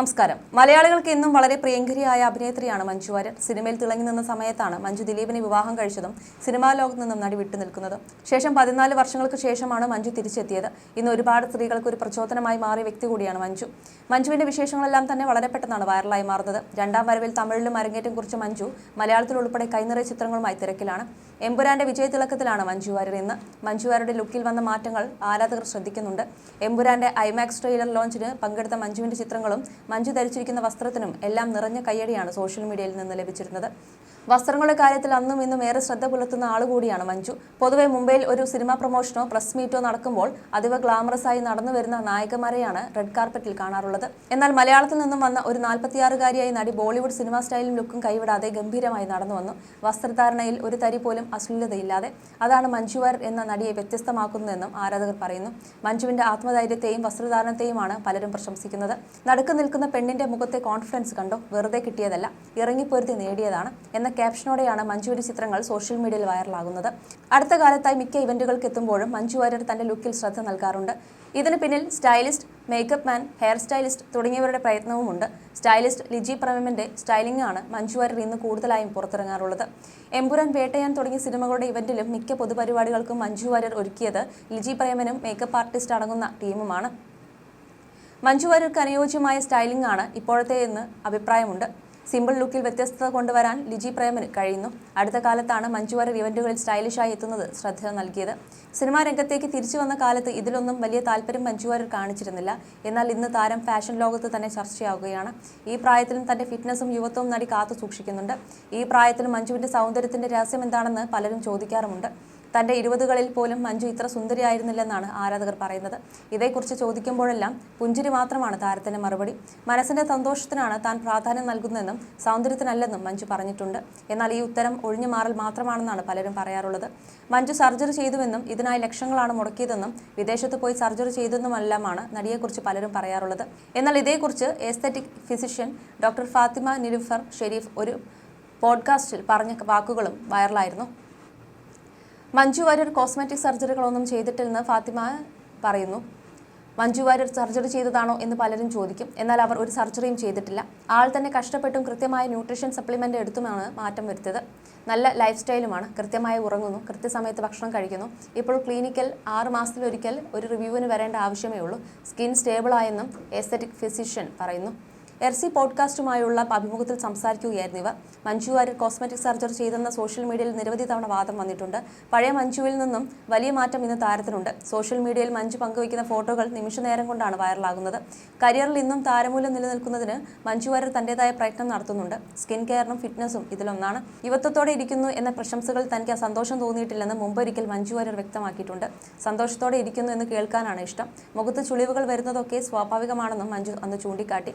നമസ്കാരം. മലയാളികൾക്ക് എന്നും വളരെ പ്രിയങ്കരിയായ അഭിനേത്രിയാണ് മഞ്ജു വാര്യർ. സിനിമയിൽ തിളങ്ങി നിന്ന സമയത്താണ് മഞ്ജു ദിലീപിനെ വിവാഹം കഴിച്ചതും സിനിമാ ലോകത്ത് നിന്നും നടി വിട്ടു നിൽക്കുന്നതും. ശേഷം പതിനാല് വർഷങ്ങൾക്ക് ശേഷമാണ് മഞ്ജു തിരിച്ചെത്തിയത്. ഇന്ന് ഒരുപാട് സ്ത്രീകൾക്ക് ഒരു പ്രചോദനമായി മാറിയ വ്യക്തി കൂടിയാണ് മഞ്ജു. മഞ്ജുവിന്റെ വിശേഷങ്ങളെല്ലാം തന്നെ വളരെ പെട്ടെന്നാണ് വൈറലായി മാറുന്നത്. രണ്ടാം വരവിൽ തമിഴിലും അരങ്ങേറ്റം കുറിച്ച മഞ്ജു മലയാളത്തിൽ ഉൾപ്പെടെ കൈനിറയ ചിത്രങ്ങളുമായി തിരക്കിലാണ്. എമ്പുരാന്റെ വിജയതിളക്കത്തിലാണ് മഞ്ജു വാര്യർ ഇന്ന്. മഞ്ജു ലുക്കിൽ വന്ന മാറ്റങ്ങൾ ആരാധകർ ശ്രദ്ധിക്കുന്നുണ്ട്. എമ്പുരാന്റെ ഐമാക്സ് ട്രെയിലർ ലോഞ്ചിന് പങ്കെടുത്ത മഞ്ജുവിന്റെ ചിത്രങ്ങളും മഞ്ജു ധരിച്ചിരിക്കുന്ന വസ്ത്രത്തിനും എല്ലാം നിറഞ്ഞ കയ്യടിയാണ് സോഷ്യൽ മീഡിയയിൽ നിന്ന് ലഭിച്ചിരുന്നത്. വസ്ത്രങ്ങളുടെ കാര്യത്തിൽ അന്നും ഇന്നും ഏറെ ശ്രദ്ധ പുലർത്തുന്ന ആളുകൂടിയാണ് മഞ്ജു. പൊതുവെ മുംബൈയിൽ ഒരു സിനിമാ പ്രൊമോഷനോ പ്രസ് മീറ്റോ നടക്കുമ്പോൾ അതിവ ഗ്ലാമറസ് ആയി നടന്നു വരുന്ന നായകന്മാരെയാണ് റെഡ് കാർപ്പറ്റിൽ കാണാറുള്ളത്. എന്നാൽ മലയാളത്തിൽ നിന്നും വന്ന ഒരു നാൽപ്പത്തിയാറുകാരിയായി നടി ബോളിവുഡ് സിനിമാ സ്റ്റൈലും ലുക്കും കൈവിടാതെ ഗംഭീരമായി നടന്നു വന്നു. വസ്ത്രധാരണയിൽ ഒരു തരി പോലും അശ്ലീലതയില്ലാതെ. അതാണ് മഞ്ജുവർ എന്ന നടിയെ വ്യത്യസ്തമാക്കുന്നതെന്നും ആരാധകർ പറയുന്നു. മഞ്ജുവിന്റെ ആത്മധൈര്യത്തെയും വസ്ത്രധാരണത്തെയുമാണ് പലരും പ്രശംസിക്കുന്നത്. നടുക്ക് നിൽക്കുന്ന പെണ്ണിന്റെ മുഖത്തെ കോൺഫിഡൻസ് കണ്ടോ? വെറുതെ കിട്ടിയതല്ല. ഇറങ്ങിപ്പൊരുത്തി നേടിയതാണ്. എന്ന ക്യാപ്ഷനോടെയാണ് മഞ്ജുവിന്റെ ചിത്രങ്ങൾ സോഷ്യൽ മീഡിയയിൽ വൈറലാകുന്നത്. അടുത്ത കാലത്തായി മിക്ക ഇവന്റുകൾക്ക് എത്തുമ്പോഴും മഞ്ജു വാര്യർ തന്റെ ലുക്കിൽ ശ്രദ്ധ നൽകാറുണ്ട്. ഇതിന് പിന്നിൽ stylist makeup man hair stylist തുടങ്ങിയവരുടെ പ്രയത്നവുമുണ്ട്. സ്റ്റൈലിസ്റ്റ് ലിജി പ്രമിമിന്റെ സ്റ്റൈലിംഗ് ആണ് മഞ്ജു വാര്യർ ഇന്ന് കൂടുതലായും പുറത്തിറങ്ങാറുള്ളത്. എമ്പുരാൻ വേട്ടയാൻ തുടങ്ങിയ സിനിമകളുടെ ഇവന്റിലും മിക്ക പൊതുപരിപാടികൾക്കും മഞ്ജു വാര്യർ ഒരുക്കിയത് ലിജി പ്രേമനും മേക്കപ്പ് ആർട്ടിസ്റ്റ് അടങ്ങുന്ന ടീമുമാണ്. മഞ്ജു വാര്യർക്ക് അനുയോജ്യമായ സ്റ്റൈലിംഗ് ആണ് ഇപ്പോഴത്തെ എന്ന് അഭിപ്രായമുണ്ട്. സിമ്പിൾ ലുക്കിൽ വ്യത്യസ്തത കൊണ്ടുവരാൻ ലിജി പ്രേമന് കഴിയുന്നു. അടുത്ത കാലത്താണ് മഞ്ജുവാരർ ഇവന്റുകളിൽ സ്റ്റൈലിഷായി എത്തുന്നത് ശ്രദ്ധ നൽകിയത്. സിനിമാ രംഗത്തേക്ക് തിരിച്ചു വന്ന കാലത്ത് ഇതിലൊന്നും വലിയ താല്പര്യം മഞ്ജുവാരർ കാണിച്ചിരുന്നില്ല. എന്നാൽ ഇന്ന് താരം ഫാഷൻ ലോകത്ത് തന്നെ ചർച്ചയാവുകയാണ്. ഈ പ്രായത്തിലും തന്റെ ഫിറ്റ്നസും യുവത്വവും നടി കാത്തു സൂക്ഷിക്കുന്നുണ്ട്. ഈ പ്രായത്തിലും മഞ്ജുവിന്റെ സൗന്ദര്യത്തിന്റെ രഹസ്യം എന്താണെന്ന് പലരും ചോദിക്കാറുമുണ്ട്. തന്റെ ഇരുപതുകളിൽ പോലും മഞ്ജു ഇത്ര സുന്ദരിയായിരുന്നില്ലെന്നാണ് ആരാധകർ പറയുന്നത്. ഇതേക്കുറിച്ച് ചോദിക്കുമ്പോഴെല്ലാം പുഞ്ചിരി മാത്രമാണ് താരത്തിന്റെ മറുപടി. മനസ്സിന്റെ സന്തോഷത്തിനാണ് താൻ പ്രാധാന്യം നൽകുന്നതെന്നും സൗന്ദര്യത്തിനല്ലെന്നും മഞ്ജു പറഞ്ഞിട്ടുണ്ട്. എന്നാൽ ഈ ഉത്തരം ഒഴിഞ്ഞു മാറൽ മാത്രമാണെന്നാണ് പലരും പറയാറുള്ളത്. മഞ്ജു സർജറി ചെയ്തുവെന്നും ഇതിനായി ലക്ഷങ്ങളാണ് മുടക്കിയതെന്നും വിദേശത്ത് പോയി സർജറി ചെയ്തെന്നുമെല്ലാമാണ് നടിയെക്കുറിച്ച് പലരും പറയാറുള്ളത്. എന്നാൽ ഇതേക്കുറിച്ച് aesthetic physician doctor Fathima Nirufar Sharif ഒരു പോഡ്കാസ്റ്റിൽ പറഞ്ഞ വാക്കുകളും വൈറലായിരുന്നു. മഞ്ജു വാര്യർ കോസ്മെറ്റിക് സർജറികളൊന്നും ചെയ്തിട്ടില്ലെന്ന് ഫാത്തിമ പറയുന്നു. മഞ്ജു വാര്യർ സർജറി ചെയ്തതാണോ എന്ന് പലരും ചോദിക്കും. എന്നാൽ അവർ ഒരു സർജറിയും ചെയ്തിട്ടില്ല. ആൾ തന്നെ കഷ്ടപ്പെട്ടും കൃത്യമായ ന്യൂട്രീഷൻ സപ്ലിമെന്റ് എടുത്തുമാണ് മാറ്റം വരുത്തിയത്. നല്ല ലൈഫ് സ്റ്റൈലുമാണ്. കൃത്യമായി ഉറങ്ങുന്നു. കൃത്യസമയത്ത് ഭക്ഷണം കഴിക്കുന്നു. ഇപ്പോൾ ക്ലിനിക്കൽ ആറ് മാസത്തിലൊരിക്കൽ ഒരു റിവ്യൂവിന് വരേണ്ട ആവശ്യമേ ഉള്ളൂ. സ്കിൻ സ്റ്റേബിളായെന്നും എസ്തറ്റിക് ഫിസിഷ്യൻ പറയുന്നു. എർസി പോഡ്കാസ്റ്റുമായുള്ള അഭിമുഖത്തിൽ സംസാരിക്കുകയായിരുന്നു ഇവർ. മഞ്ജു വാര്യർ കോസ്മെറ്റിക് സർജറി ചെയ്തെന്ന സോഷ്യൽ മീഡിയയിൽ നിരവധി തവണ വാദം വന്നിട്ടുണ്ട്. പഴയ മഞ്ജുവിൽ നിന്നും വലിയ മാറ്റം ഇന്ന് താരത്തിനുണ്ട്. സോഷ്യൽ മീഡിയയിൽ മഞ്ജു പങ്കുവയ്ക്കുന്ന ഫോട്ടോകൾ നിമിഷ നേരം കൊണ്ടാണ് വൈറലാകുന്നത്. കരിയറിൽ ഇന്നും താരമൂല്യം നിലനിൽക്കുന്നതിന് മഞ്ജു വാര്യർ തന്റേതായ പ്രയത്നം നടത്തുന്നുണ്ട്. സ്കിൻ കെയറിനും ഫിറ്റ്നസും ഇതിലൊന്നാണ്. യുവത്വത്തോടെ ഇരിക്കുന്നു എന്ന പ്രശംസകൾ തനിക്ക് സന്തോഷം തോന്നിയിട്ടില്ലെന്ന് മുമ്പൊരിക്കൽ മഞ്ജു വാര്യർ വ്യക്തമാക്കിയിട്ടുണ്ട്. സന്തോഷത്തോടെ ഇരിക്കുന്നു എന്ന് കേൾക്കാനാണ് ഇഷ്ടം. മുഖത്ത് ചുളിവുകൾ വരുന്നതൊക്കെ സ്വാഭാവികമാണെന്നും മഞ്ജു അന്ന് ചൂണ്ടിക്കാട്ടി.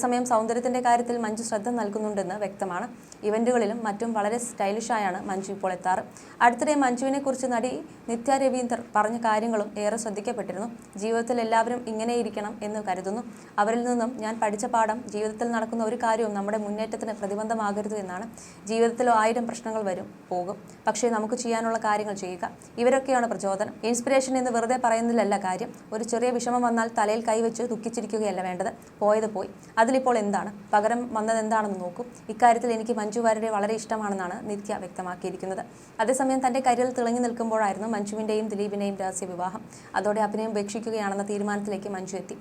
അതേസമയം സൗന്ദര്യത്തിന്റെ കാര്യത്തിൽ മഞ്ജു ശ്രദ്ധ നൽകുന്നുണ്ടെന്ന് വ്യക്തമാണ്. ഇവന്റുകളിലും മറ്റും വളരെ സ്റ്റൈലിഷായാണ് മഞ്ജു ഇപ്പോൾ എത്താറ്. അടുത്തിടെ മഞ്ജുവിനെ കുറിച്ച് നടി നിത്യ രവീന്ദർ പറഞ്ഞ കാര്യങ്ങളും ഏറെ ശ്രദ്ധിക്കപ്പെട്ടിരുന്നു. ജീവിതത്തിൽ എല്ലാവരും ഇങ്ങനെ ഇരിക്കണം എന്ന് കരുതുന്നു. അവരിൽ നിന്നും ഞാൻ പഠിച്ച പാഠം ജീവിതത്തിൽ നടക്കുന്ന ഒരു കാര്യവും നമ്മുടെ മുന്നേറ്റത്തിന് പ്രതിബന്ധമാകരുത് എന്നാണ്. ജീവിതത്തിലോ ആയിരം പ്രശ്നങ്ങൾ വരും പോകും. പക്ഷേ നമുക്ക് ചെയ്യാനുള്ള കാര്യങ്ങൾ ചെയ്യുക ഇവരൊക്കെയാണ് പ്രചോദനം. ഇൻസ്പിറേഷൻ എന്ന് വെറുതെ പറയുന്നതിലല്ല കാര്യം. ഒരു ചെറിയ വിഷമം വന്നാൽ തലയിൽ കൈവച്ച് ദുഃഖിച്ചിരിക്കുകയല്ല വേണ്ടത്. പോയത് പോയി. അതിലിപ്പോൾ എന്താണ്? പകരം വന്നത് എന്താണെന്ന് നോക്കൂ. ഇക്കാര്യത്തിൽ എനിക്ക് മഞ്ജു വാര്യരെ വളരെ ഇഷ്ടമാണെന്നാണ് നിത്യ വ്യക്തമാക്കിയിരിക്കുന്നത്. അതേസമയം തന്റെ കരിയറിൽ തിളങ്ങി നിൽക്കുമ്പോഴായിരുന്നു മഞ്ജുവിന്റെയും ദിലീപിന്റെയും രഹസ്യ വിവാഹം അതോടെ അഭിനയം ഉപേക്ഷിക്കുകയാണെന്ന തീരുമാനത്തിലേക്ക് മഞ്ജു എത്തി.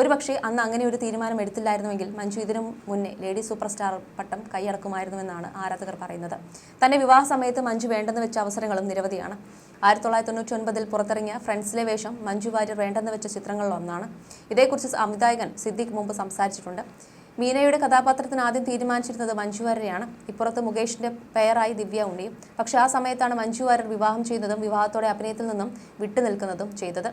ഒരുപക്ഷെ അന്ന് അങ്ങനെ ഒരു തീരുമാനം എടുത്തില്ലായിരുന്നുവെങ്കിൽ മഞ്ജു ഇതിനു മുന്നേ ലേഡി സൂപ്പർ സ്റ്റാർ പട്ടം കൈയടക്കുമായിരുന്നുവെന്നാണ് ആരാധകർ പറയുന്നത്. തന്റെ വിവാഹ സമയത്ത് മഞ്ജു വേണ്ടെന്ന് വെച്ച അവസരങ്ങളും നിരവധിയാണ്. ആയിരത്തി തൊള്ളായിരത്തി തൊണ്ണൂറ്റി ഒൻപതിൽ പുറത്തിറങ്ങിയ ഫ്രണ്ട്സിലെ വേഷം മഞ്ജു വാര്യർ വേണ്ടെന്ന് വെച്ച ചിത്രങ്ങളിലൊന്നാണ്. ഇതേക്കുറിച്ച് സംവിധായകൻ സിദ്ദിഖ് മുമ്പ് സംസാരിച്ചിട്ടുണ്ട്. മീനയുടെ കഥാപാത്രത്തിന് ആദ്യം തീരുമാനിച്ചിരുന്നത് മഞ്ജു വാര്യരെയാണ്. ഇപ്പുറത്ത് മുകേഷിന്റെ പേരായി ദിവ്യ ഉണ്ണിയും. പക്ഷേ ആ സമയത്താണ് മഞ്ജു വാര്യർ വിവാഹം ചെയ്യുന്നതും വിവാഹത്തോടെ അഭിനയത്തിൽ നിന്നും വിട്ടുനിൽക്കുന്നതും ചെയ്തത്.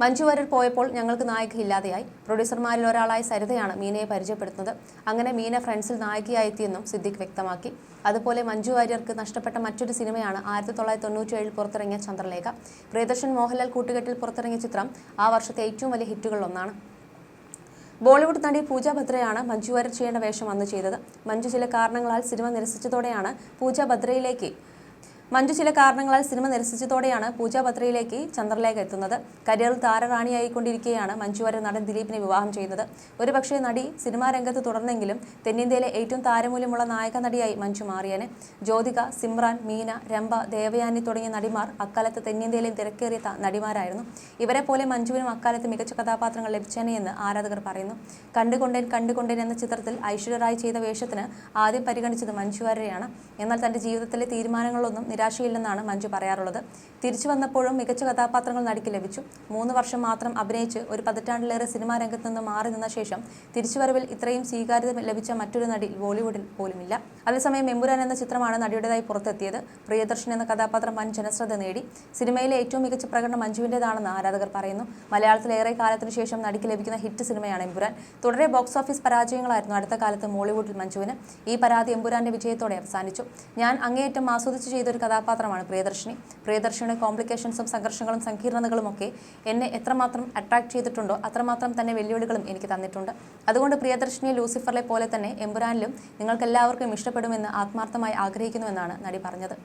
മഞ്ജു വാര്യർ പോയപ്പോൾ ഞങ്ങൾക്ക് നായിക ഇല്ലാതെയായി. പ്രൊഡ്യൂസർമാരിൽ ഒരാളായ സരിതയാണ് മീനയെ പരിചയപ്പെടുത്തുന്നത്. അങ്ങനെ മീന ഫ്രണ്ട്സിൽ നായികയായി എത്തിയെന്നും സിദ്ദിഖ് വ്യക്തമാക്കി. അതുപോലെ മഞ്ജു വാര്യർക്ക് നഷ്ടപ്പെട്ട മറ്റൊരു സിനിമയാണ് ആയിരത്തി തൊള്ളായിരത്തി തൊണ്ണൂറ്റി ഏഴിൽ പുറത്തിറങ്ങിയ ചന്ദ്രലേഖ. പ്രിയദർശൻ മോഹൻലാൽ കൂട്ടുകെട്ടിൽ പുറത്തിറങ്ങിയ ചിത്രം ആ വർഷത്തെ ഏറ്റവും വലിയ ഹിറ്റുകളിലൊന്നാണ്. ബോളിവുഡ് നടി പൂജ ഭദ്രയാണ് മഞ്ജു വാര്യർ ചെയ്യേണ്ട വേഷം അന്ന് ചെയ്തത്. മഞ്ജു ചില കാരണങ്ങളാൽ സിനിമ നിരസിച്ചതോടെയാണ് പൂജ ഭദ്രയിലേക്ക് മഞ്ജു ചില കാരണങ്ങളാൽ സിനിമ നിരസിച്ചതോടെയാണ് പൂജാപത്രയിലേക്ക് ചന്ദ്രലേഖ എത്തുന്നത്. കരിയറിൽ താരറാണിയായിക്കൊണ്ടിരിക്കെയാണ് മഞ്ജു വരെ നടൻ ദിലീപിനെ വിവാഹം ചെയ്യുന്നത് ഒരുപക്ഷെ നടി സിനിമാ രംഗത്ത് തുടർന്നെങ്കിലും തെന്നിന്ത്യയിലെ ഏറ്റവും താരമൂല്യമുള്ള നായക നടിയായി മഞ്ജു മാറിയനെ. ജ്യോതിക സിമ്രാൻ മീന രംഭ ദേവയാനി തുടങ്ങിയ നടിമാർ അക്കാലത്ത് തെന്നിന്ത്യയിലെയും തിരക്കേറിയ നടിമാരായിരുന്നു. ഇവരെ പോലെ മഞ്ജുവിനും അക്കാലത്ത് മികച്ച കഥാപാത്രങ്ങൾ ലഭിച്ചേനെ എന്ന് ആരാധകർ പറയുന്നു. കണ്ടുകൊണ്ടേൻ കണ്ടുകൊണ്ടേൻ എന്ന ചിത്രത്തിൽ ഐശ്വര്യ റായ് ചെയ്ത വേഷത്തിന് ആദ്യം പരിഗണിച്ചത് മഞ്ജു വാര്യരെയാണ്. എന്നാൽ തന്റെ ജീവിതത്തിലെ തീരുമാനങ്ങളൊന്നും നിരാശയില്ലെന്നാണ് മഞ്ജു പറയാറുള്ളത്. തിരിച്ചു വന്നപ്പോഴും മികച്ച കഥാപാത്രങ്ങൾ നടിക്ക് ലഭിച്ചു. മൂന്ന് വർഷം മാത്രം അഭിനയിച്ച് ഒരു പതിറ്റാണ്ടിലേറെ സിനിമാ രംഗത്ത് നിന്ന് മാറി നിന്ന ശേഷം തിരിച്ചുവരവിൽ ഇത്രയും സ്വീകാര്യത ലഭിച്ച മറ്റൊരു നടി ബോളിവുഡിൽ പോലുമില്ല. അതേസമയം മെമ്പുരാൻ എന്ന ചിത്രമാണ് നടിയുടേതായി പുറത്തെത്തിയത്. പ്രിയദർശൻ എന്ന കഥാപാത്രം വൻ ജനശ്രദ്ധ നേടി. സിനിമയിലെ ഏറ്റവും മികച്ച പ്രകടനം മഞ്ജുവിന്റെതാണെന്ന് ആരാധകർ പറയുന്നു. മലയാളത്തിൽ ഏറെ കാലത്തിനു ശേഷം നടിക്ക് ലഭിക്കുന്ന ഹിറ്റ് സിനിമയാണ് എമ്പുരാൻ. തുടരെ ബോക്സ് ഓഫീസ് പരാജയങ്ങളായിരുന്നു അടുത്ത കാലത്ത് മോളിവുഡിൽ മഞ്ജുവിന്. ഈ പരാതി എമ്പുരാന്റെ വിജയത്തോടെ അവസാനിച്ചു. ഞാൻ അങ്ങേയറ്റം ആസ്വദിച്ച് ചെയ്ത ഒരു കഥാപാത്രമാണ് പ്രിയദർശിനി. പ്രിയദർശിനിയുടെ കോംപ്ലിക്കേഷൻസും സംഘർഷങ്ങളും സങ്കീർണതകളും ഒക്കെ എന്നെ എത്രമാത്രം അട്രാക്ട് ചെയ്തിട്ടുണ്ടോ അത്രമാത്രം തന്നെ വെല്ലുവിളികളും എനിക്ക് തന്നിട്ടുണ്ട്. അതുകൊണ്ട് പ്രിയദർശിനി ലൂസിഫറിലെ പോലെ തന്നെ എമ്പുരാനിലും നിങ്ങൾക്കെല്ലാവർക്കും ഇഷ്ടപ്പെടുമെന്ന് ആത്മാർത്ഥമായി ആഗ്രഹിക്കുന്നുവെന്നാണ് നടി പറഞ്ഞത്.